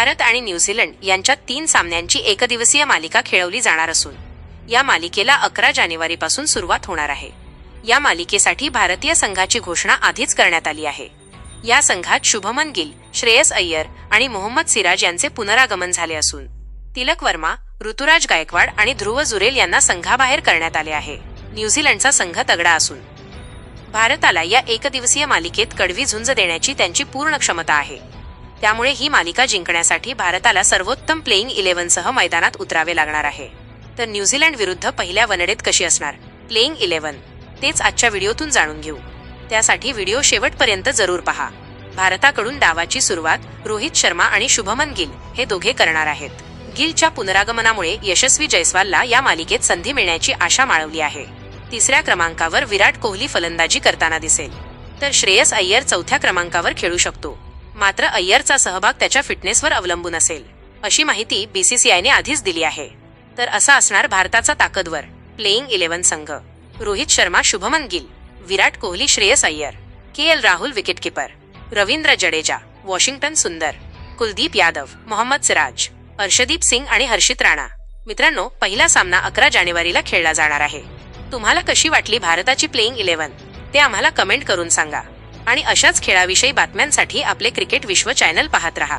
भारत आणि न्यूझीलंड यांच्यात तीन सामन्यांची एकदिवसीय मालिका खेळवली जाणार असून या मालिकेला अकरा जानेवारीपासून सुरुवात होणार आहे. या मालिकेसाठी भारतीय संघाची घोषणा आधीच करण्यात आली आहे. या संघात शुभमन गिल श्रेयस अय्यर आणि मोहम्मद सिराज यांचे पुनरागमन झाले असून तिलक वर्मा ऋतुराज गायकवाड आणि ध्रुव जुरेल यांना संघाबाहेर करण्यात आले आहे. न्यूझीलंडचा संघ तगडा असून भारताला या एकदिवसीय मालिकेत कडवी झुंज देण्याची त्यांची पूर्ण क्षमता आहे. त्यामुळे ही मालिका जिंकण्यासाठी भारताला सर्वोत्तम प्लेईंग इलेव्हनसह मैदानात उतरावे लागणार आहे. तर न्यूझीलंड विरुद्ध पहिल्या वनडेत कशी असणार? प्लेईंग इलेव्हन तेच आजच्या व्हिडिओतून जाणून घेऊ. त्यासाठी व्हिडिओ शेवटपर्यंत जरूर पहा. भारताकडून डावाची सुरुवात रोहित शर्मा आणि शुभमन गिल हे दोघे करणार आहेत. गिलच्या पुनरागमनामुळे यशस्वी जयस्वालला या मालिकेत संधी मिळण्याची आशा माळवली आहे. तिसऱ्या क्रमांकावर विराट कोहली फलंदाजी करताना दिसेल. तर श्रेयस अय्यर चौथ्या क्रमांकावर खेळू शकतो. मात्र अय्यरचा सहभाग त्याच्या फिटनेसवर अवलंबून असेल. अशी माहिती बीसीसीआयने आधीच दिली आहे. तर असा असणार भारताचा ताकदवर प्लेईंग इलेव्हन संघ. Rohit Sharma Shubman Gill Virat Kohli Shreyas Iyer K L Rahul wicketkeeper Ravindra Jadeja Washington Sundar Kuldeep Yadav Mohammed Siraj Harshdeep Singh आणि हर्षित राणा. मित्रांनो पहिला सामना अकरा जानेवारीला खेळला जाणार आहे. तुम्हाला कशी वाटली भारताची प्लेईंग इलेव्हन ते आम्हाला कमेंट करून सांगा. आणि अशाच खेळाविषयी बातम्यांसाठी आपले क्रिकेट विश्व चॅनल पाहत रहा.